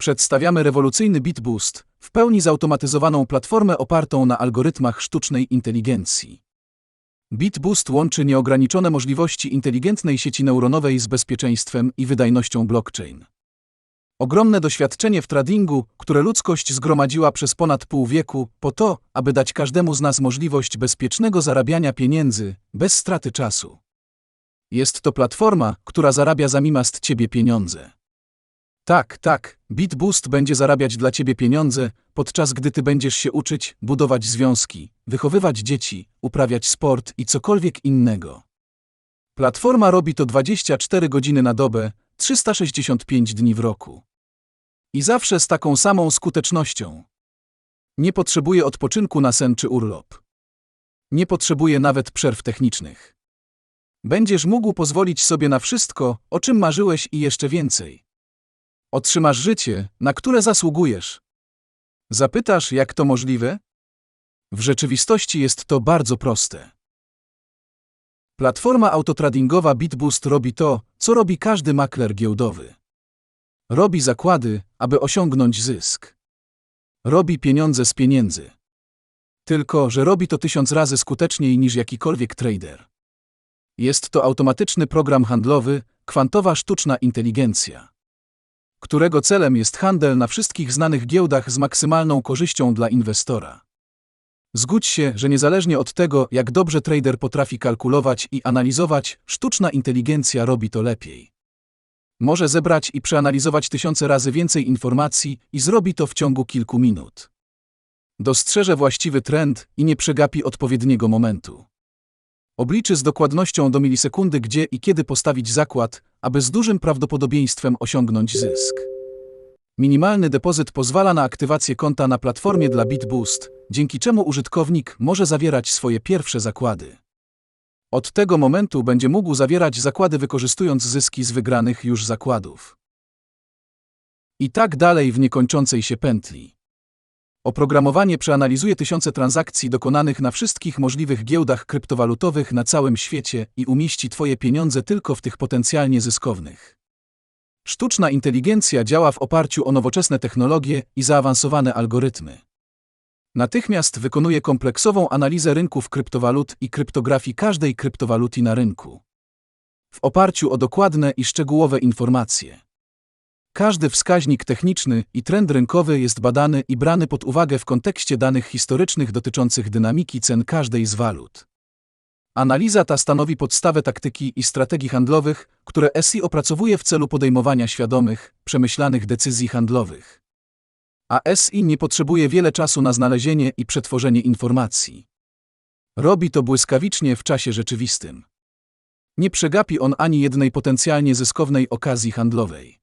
Przedstawiamy rewolucyjny BitBoost, w pełni zautomatyzowaną platformę opartą na algorytmach sztucznej inteligencji. BitBoost łączy nieograniczone możliwości inteligentnej sieci neuronowej z bezpieczeństwem i wydajnością blockchain. Ogromne doświadczenie w tradingu, które ludzkość zgromadziła przez ponad pół wieku, po to, aby dać każdemu z nas możliwość bezpiecznego zarabiania pieniędzy, bez straty czasu. Jest to platforma, która zarabia zamiast ciebie pieniądze. Tak, tak, BitBoost będzie zarabiać dla ciebie pieniądze, podczas gdy ty będziesz się uczyć, budować związki, wychowywać dzieci, uprawiać sport i cokolwiek innego. Platforma robi to 24 godziny na dobę, 365 dni w roku. I zawsze z taką samą skutecznością. Nie potrzebuje odpoczynku na sen czy urlop. Nie potrzebuje nawet przerw technicznych. Będziesz mógł pozwolić sobie na wszystko, o czym marzyłeś i jeszcze więcej. Otrzymasz życie, na które zasługujesz. Zapytasz, jak to możliwe? W rzeczywistości jest to bardzo proste. Platforma autotradingowa BitBoost robi to, co robi każdy makler giełdowy. Robi zakłady, aby osiągnąć zysk. Robi pieniądze z pieniędzy. Tylko, że robi to tysiąc razy skuteczniej niż jakikolwiek trader. Jest to automatyczny program handlowy, kwantowa sztuczna inteligencja, którego celem jest handel na wszystkich znanych giełdach z maksymalną korzyścią dla inwestora. Zgódź się, że niezależnie od tego, jak dobrze trader potrafi kalkulować i analizować, sztuczna inteligencja robi to lepiej. Może zebrać i przeanalizować tysiące razy więcej informacji i zrobi to w ciągu kilku minut. Dostrzeże właściwy trend i nie przegapi odpowiedniego momentu. Obliczy z dokładnością do milisekundy, gdzie i kiedy postawić zakład, aby z dużym prawdopodobieństwem osiągnąć zysk. Minimalny depozyt pozwala na aktywację konta na platformie dla BitBoost, dzięki czemu użytkownik może zawierać swoje pierwsze zakłady. Od tego momentu będzie mógł zawierać zakłady wykorzystując zyski z wygranych już zakładów. I tak dalej w niekończącej się pętli. Oprogramowanie przeanalizuje tysiące transakcji dokonanych na wszystkich możliwych giełdach kryptowalutowych na całym świecie i umieści Twoje pieniądze tylko w tych potencjalnie zyskownych. Sztuczna inteligencja działa w oparciu o nowoczesne technologie i zaawansowane algorytmy. Natychmiast wykonuje kompleksową analizę rynków kryptowalut i kryptografii każdej kryptowaluty na rynku. W oparciu o dokładne i szczegółowe informacje. Każdy wskaźnik techniczny i trend rynkowy jest badany i brany pod uwagę w kontekście danych historycznych dotyczących dynamiki cen każdej z walut. Analiza ta stanowi podstawę taktyki i strategii handlowych, które SI opracowuje w celu podejmowania świadomych, przemyślanych decyzji handlowych. A SI nie potrzebuje wiele czasu na znalezienie i przetworzenie informacji. Robi to błyskawicznie w czasie rzeczywistym. Nie przegapi on ani jednej potencjalnie zyskownej okazji handlowej.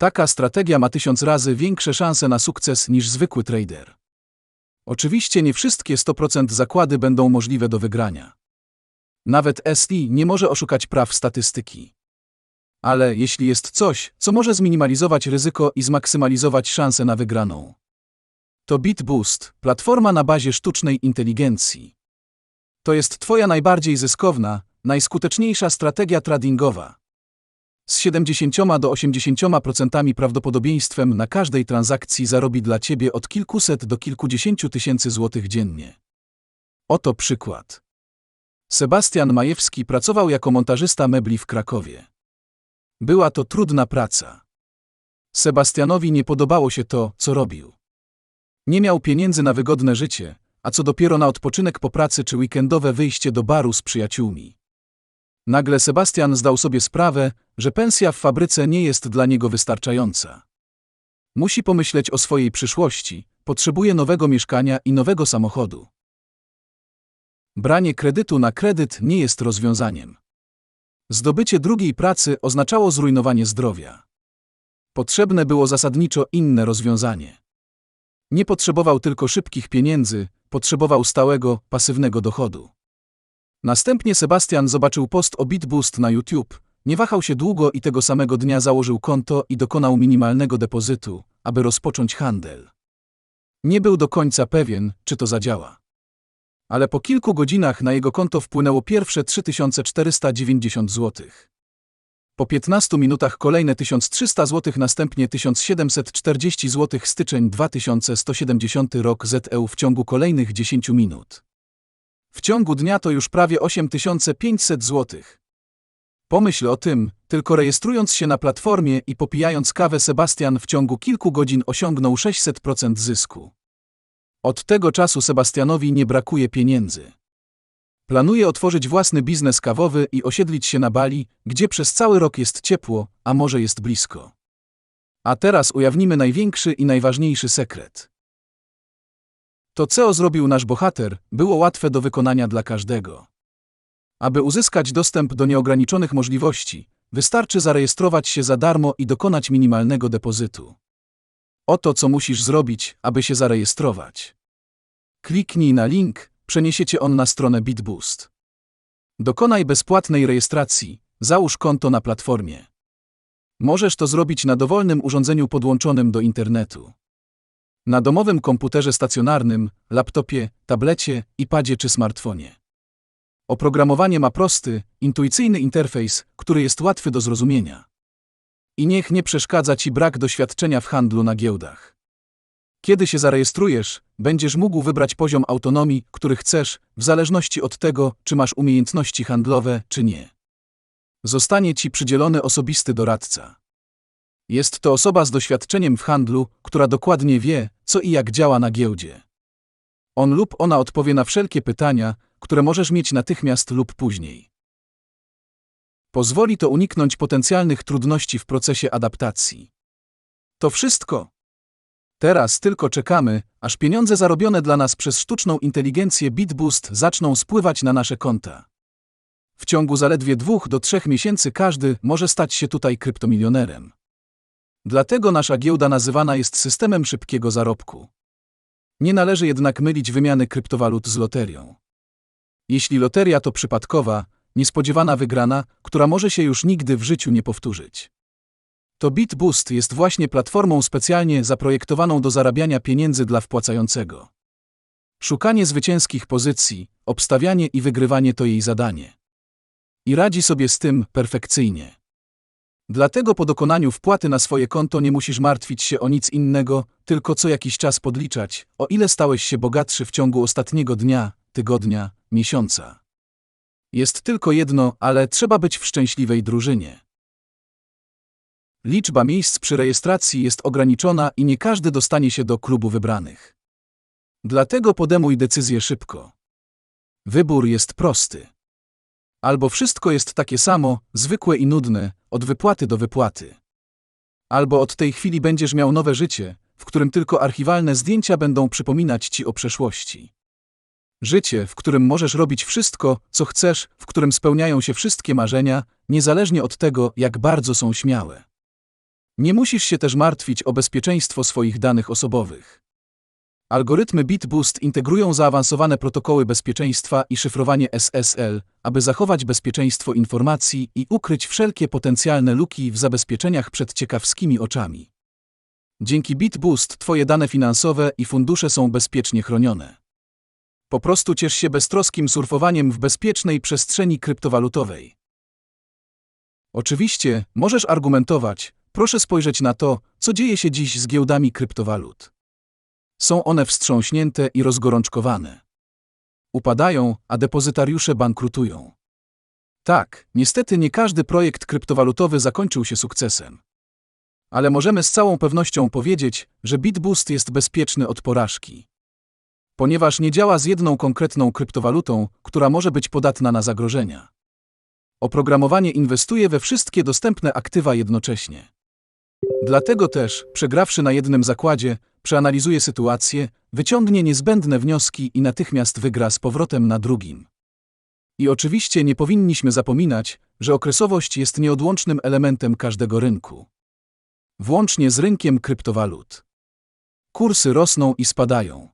Taka strategia ma tysiąc razy większe szanse na sukces niż zwykły trader. Oczywiście nie wszystkie 100% zakłady będą możliwe do wygrania. Nawet SI nie może oszukać praw statystyki. Ale jeśli jest coś, co może zminimalizować ryzyko i zmaksymalizować szanse na wygraną, to BitBoost, platforma na bazie sztucznej inteligencji. To jest Twoja najbardziej zyskowna, najskuteczniejsza strategia tradingowa z 70 do 80% prawdopodobieństwem na każdej transakcji zarobi dla Ciebie od kilkuset do kilkudziesięciu tysięcy złotych dziennie. Oto przykład. Sebastian Majewski pracował jako montażysta mebli w Krakowie. Była to trudna praca. Sebastianowi nie podobało się to, co robił. Nie miał pieniędzy na wygodne życie, a co dopiero na odpoczynek po pracy czy weekendowe wyjście do baru z przyjaciółmi. Nagle Sebastian zdał sobie sprawę, że pensja w fabryce nie jest dla niego wystarczająca. Musi pomyśleć o swojej przyszłości, potrzebuje nowego mieszkania i nowego samochodu. Branie kredytu na kredyt nie jest rozwiązaniem. Zdobycie drugiej pracy oznaczało zrujnowanie zdrowia. Potrzebne było zasadniczo inne rozwiązanie. Nie potrzebował tylko szybkich pieniędzy, potrzebował stałego, pasywnego dochodu. Następnie Sebastian zobaczył post o BitBoost na YouTube, nie wahał się długo i tego samego dnia założył konto i dokonał minimalnego depozytu, aby rozpocząć handel. Nie był do końca pewien, czy to zadziała. Ale po kilku godzinach na jego konto wpłynęło pierwsze 3490 zł. Po 15 minutach kolejne 1300 zł, następnie 1740 zł, styczeń 2170 rok ZEU w ciągu kolejnych 10 minut. W ciągu dnia to już prawie 8500 zł. Pomyśl o tym, tylko rejestrując się na platformie i popijając kawę Sebastian w ciągu kilku godzin osiągnął 600% zysku. Od tego czasu Sebastianowi nie brakuje pieniędzy. Planuje otworzyć własny biznes kawowy i osiedlić się na Bali, gdzie przez cały rok jest ciepło, a może jest blisko. A teraz ujawnimy największy i najważniejszy sekret. To, co zrobił nasz bohater, było łatwe do wykonania dla każdego. Aby uzyskać dostęp do nieograniczonych możliwości, wystarczy zarejestrować się za darmo i dokonać minimalnego depozytu. Oto co musisz zrobić, aby się zarejestrować. Kliknij na link, przeniesie cię on na stronę BitBoost. Dokonaj bezpłatnej rejestracji, załóż konto na platformie. Możesz to zrobić na dowolnym urządzeniu podłączonym do internetu. Na domowym komputerze stacjonarnym, laptopie, tablecie, iPadzie czy smartfonie. Oprogramowanie ma prosty, intuicyjny interfejs, który jest łatwy do zrozumienia. I niech nie przeszkadza Ci brak doświadczenia w handlu na giełdach. Kiedy się zarejestrujesz, będziesz mógł wybrać poziom autonomii, który chcesz, w zależności od tego, czy masz umiejętności handlowe, czy nie. Zostanie Ci przydzielony osobisty doradca. Jest to osoba z doświadczeniem w handlu, która dokładnie wie, co i jak działa na giełdzie. On lub ona odpowie na wszelkie pytania, które możesz mieć natychmiast lub później. Pozwoli to uniknąć potencjalnych trudności w procesie adaptacji. To wszystko. Teraz tylko czekamy, aż pieniądze zarobione dla nas przez sztuczną inteligencję BitBoost zaczną spływać na nasze konta. W ciągu zaledwie dwóch do trzech miesięcy każdy może stać się tutaj kryptomilionerem. Dlatego nasza giełda nazywana jest systemem szybkiego zarobku. Nie należy jednak mylić wymiany kryptowalut z loterią. Jeśli loteria to przypadkowa, niespodziewana wygrana, która może się już nigdy w życiu nie powtórzyć. To BitBoost jest właśnie platformą specjalnie zaprojektowaną do zarabiania pieniędzy dla wpłacającego. Szukanie zwycięskich pozycji, obstawianie i wygrywanie to jej zadanie. I radzi sobie z tym perfekcyjnie. Dlatego po dokonaniu wpłaty na swoje konto nie musisz martwić się o nic innego, tylko co jakiś czas podliczać, o ile stałeś się bogatszy w ciągu ostatniego dnia, tygodnia, miesiąca. Jest tylko jedno, ale trzeba być w szczęśliwej drużynie. Liczba miejsc przy rejestracji jest ograniczona i nie każdy dostanie się do klubu wybranych. Dlatego podejmuj decyzję szybko. Wybór jest prosty. Albo wszystko jest takie samo, zwykłe i nudne, od wypłaty do wypłaty. Albo od tej chwili będziesz miał nowe życie, w którym tylko archiwalne zdjęcia będą przypominać ci o przeszłości. Życie, w którym możesz robić wszystko, co chcesz, w którym spełniają się wszystkie marzenia, niezależnie od tego, jak bardzo są śmiałe. Nie musisz się też martwić o bezpieczeństwo swoich danych osobowych. Algorytmy BitBoost integrują zaawansowane protokoły bezpieczeństwa i szyfrowanie SSL, aby zachować bezpieczeństwo informacji i ukryć wszelkie potencjalne luki w zabezpieczeniach przed ciekawskimi oczami. Dzięki BitBoost Twoje dane finansowe i fundusze są bezpiecznie chronione. Po prostu ciesz się beztroskim surfowaniem w bezpiecznej przestrzeni kryptowalutowej. Oczywiście, możesz argumentować, proszę spojrzeć na to, co dzieje się dziś z giełdami kryptowalut. Są one wstrząśnięte i rozgorączkowane. Upadają, a depozytariusze bankrutują. Tak, niestety nie każdy projekt kryptowalutowy zakończył się sukcesem. Ale możemy z całą pewnością powiedzieć, że BitBoost jest bezpieczny od porażki. Ponieważ nie działa z jedną konkretną kryptowalutą, która może być podatna na zagrożenia. Oprogramowanie inwestuje we wszystkie dostępne aktywa jednocześnie. Dlatego też, przegrawszy na jednym zakładzie, przeanalizuje sytuację, wyciągnie niezbędne wnioski i natychmiast wygra z powrotem na drugim. I oczywiście nie powinniśmy zapominać, że okresowość jest nieodłącznym elementem każdego rynku. Włącznie z rynkiem kryptowalut. Kursy rosną i spadają.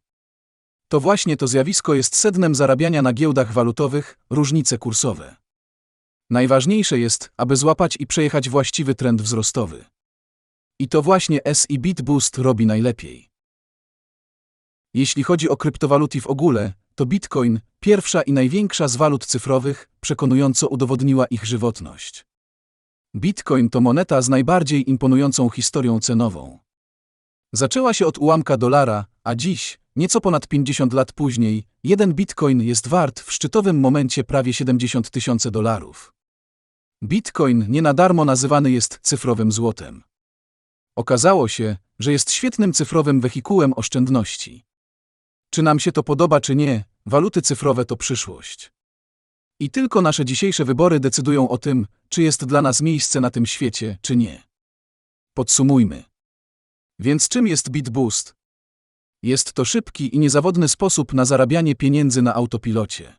To właśnie to zjawisko jest sednem zarabiania na giełdach walutowych, różnice kursowe. Najważniejsze jest, aby złapać i przejechać właściwy trend wzrostowy. I to właśnie SI BitBoost robi najlepiej. Jeśli chodzi o kryptowaluty w ogóle, to Bitcoin, pierwsza i największa z walut cyfrowych, przekonująco udowodniła ich żywotność. Bitcoin to moneta z najbardziej imponującą historią cenową. Zaczęła się od ułamka dolara, a dziś, nieco ponad 50 lat później, jeden bitcoin jest wart w szczytowym momencie prawie 70 tysięcy dolarów. Bitcoin nie na darmo nazywany jest cyfrowym złotem. Okazało się, że jest świetnym cyfrowym wehikułem oszczędności. Czy nam się to podoba, czy nie, waluty cyfrowe to przyszłość. I tylko nasze dzisiejsze wybory decydują o tym, czy jest dla nas miejsce na tym świecie, czy nie. Podsumujmy. Więc czym jest BitBoost? Jest to szybki i niezawodny sposób na zarabianie pieniędzy na autopilocie.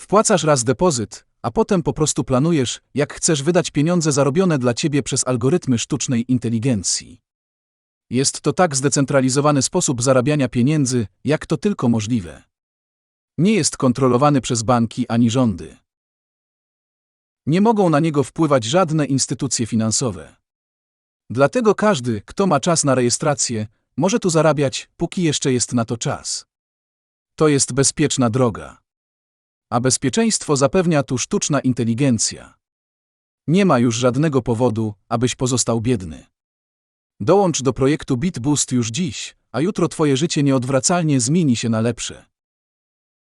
Wpłacasz raz depozyt, a potem po prostu planujesz, jak chcesz wydać pieniądze zarobione dla ciebie przez algorytmy sztucznej inteligencji. Jest to tak zdecentralizowany sposób zarabiania pieniędzy, jak to tylko możliwe. Nie jest kontrolowany przez banki ani rządy. Nie mogą na niego wpływać żadne instytucje finansowe. Dlatego każdy, kto ma czas na rejestrację, może tu zarabiać, póki jeszcze jest na to czas. To jest bezpieczna droga. A bezpieczeństwo zapewnia tu sztuczna inteligencja. Nie ma już żadnego powodu, abyś pozostał biedny. Dołącz do projektu BitBoost już dziś, a jutro Twoje życie nieodwracalnie zmieni się na lepsze.